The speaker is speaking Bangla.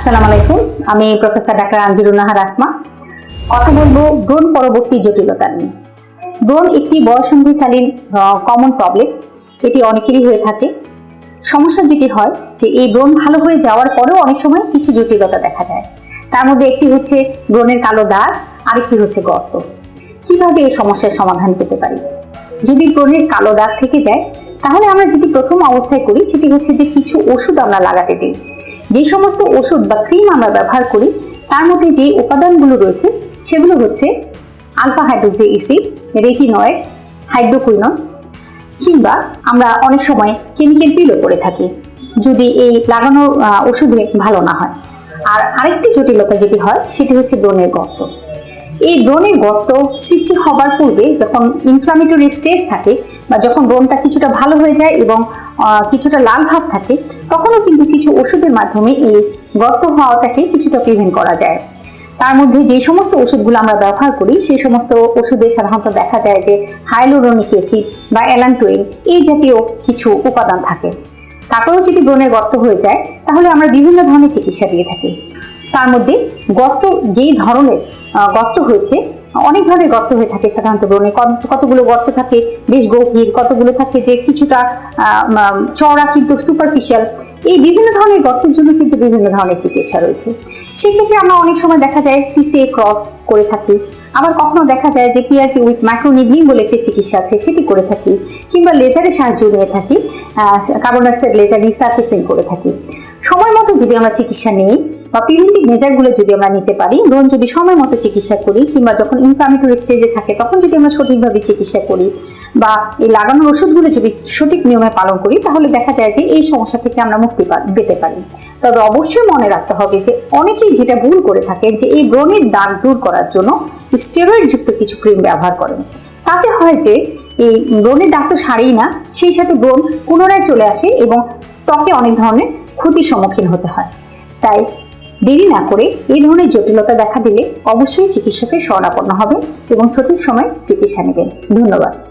আসসালামু আলাইকুম। আমি প্রফেসর ডাক্তার আঞ্জুরুন নাহার আসমা কথা বলব ব্রণ পরবর্তী জটিলতা নিয়ে। ব্রণ একটি বয়সন্ধিকালীন কমন প্রবলেম এটি অনেকেরই হয়ে থাকে। সমস্যা যেটি হয় যে এই ব্রণ ভালো হয়ে যাওয়ার পরেও অনেক সময় কিছু জটিলতা দেখা যায়। তার মধ্যে একটি হচ্ছে ব্রণের কালো দাগ, আরেকটি হচ্ছে গর্ত। কীভাবে এই সমস্যার সমাধান পেতে পারি? যদি ব্রণের কালো দাগ থেকে যায়, তাহলে আমরা যেটি প্রথম অবস্থায় করি, সেটি হচ্ছে যে কিছু ওষুধ আমরা লাগাতে দিই। যে সমস্ত ওষুধ বা ক্রিম আমরা ব্যবহার করি, তার মধ্যে যে উপাদানগুলো রয়েছে, সেগুলো হচ্ছে alpha hydroxy acid retinoid hydroquinone কিংবা আমরা অনেক সময় কেমিক্যাল পিলও করে থাকি, যদি এই লাগানোর ওষুধে ভালো না হয়। আর আরেকটি জটিলতা যেটি হয়, সেটি হচ্ছে ব্রণের গর্ত। এই ব্রণের গর্ত সৃষ্টি হবার পূর্বে যখন ইনফ্লামেটরি স্টেজ থাকে বা যখন ব্রণটা কিছুটা ভালো হয়ে যায় এবং কিছুটা লাল ভাব থাকে, তখনও কিন্তু কিছু ওষুধের মাধ্যমে এই গর্ত হওয়াটাকে কিছুটা প্রিভেন্ট করা যায়। তার মধ্যে যে সমস্ত ওষুধগুলো আমরা ব্যবহার করি সেই সমস্ত ওষুধে সাধারণত দেখা যায় যে হাইলোরনিক অ্যাসিড বা অ্যালান্টোইন এই জাতীয় কিছু উপাদান থাকে। তারপরেও যদি ব্রণের গর্ত হয়ে যায়, তাহলে আমরা বিভিন্ন ধরনের চিকিৎসা দিয়ে থাকি। তার মধ্যে গর্ত যেই ধরনের গর্ত হয়েছে। অনেক ধরনের গর্ত হয়ে থাকে সাধারণত ব্রণে কতগুলো গর্ত থাকে, বেশ গভীর, কতগুলো থাকে যে কিছুটা চওড়া কিন্তু সুপারফিশিয়াল এই বিভিন্ন ধরনের গর্তের জন্য কিন্তু বিভিন্ন ধরনের চিকিৎসা রয়েছে। সেক্ষেত্রে আমরা অনেক সময় দেখা যায় পিসিএ ক্রস করে থাকি। আবার কখনো দেখা যায় যে পিআরপি উইথ মাইক্রোনিডলিং বলে একটি চিকিৎসা আছে, সেটি করে থাকি। কিংবা লেজারের সাহায্য নিয়ে থাকি কার্বন ডাইঅক্সাইড লেজার রিসার্ফেসিং করে থাকি। সময় মতো যদি আমরা চিকিৎসা নিই বা প্রিভেন্টিভ মেজারগুলো যদি আমরা নিতে পারি, ধরুন যদি সময় মতো চিকিৎসা করি, কিংবা যখন ইনফ্লামেটরি স্টেজে থাকে, তখন যদি আমরা সঠিকভাবে চিকিৎসা করি, বা এই লাগানোর ওষুধগুলো যদি সঠিক নিয়মে পালন করি, তাহলে দেখা যায় যে এই সমস্যা থেকে আমরা মুক্তি পেতে পারি। তবে অবশ্যই মনে রাখতে হবে যে অনেকেই যেটা ভুল করে থাকে যে এই ব্রণের দাগ দূর করার জন্য স্টেরয়েড যুক্ত কিছু ক্রিম ব্যবহার করেন। তাতে হয় যে এই ব্রণের দাগ তো সারেই না, সেই সাথে ব্রণ পুনরায় চলে আসে এবং ত্বকে অনেক ধরনের ক্ষতির সম্মুখীন হতে হয়। তাই দেরি না করে এ ধরনের জটিলতা দেখা দিলে অবশ্যই চিকিৎসকের শরণাপন্ন হবে এবং সঠিক সময় চিকিৎসা নেবেন। ধন্যবাদ।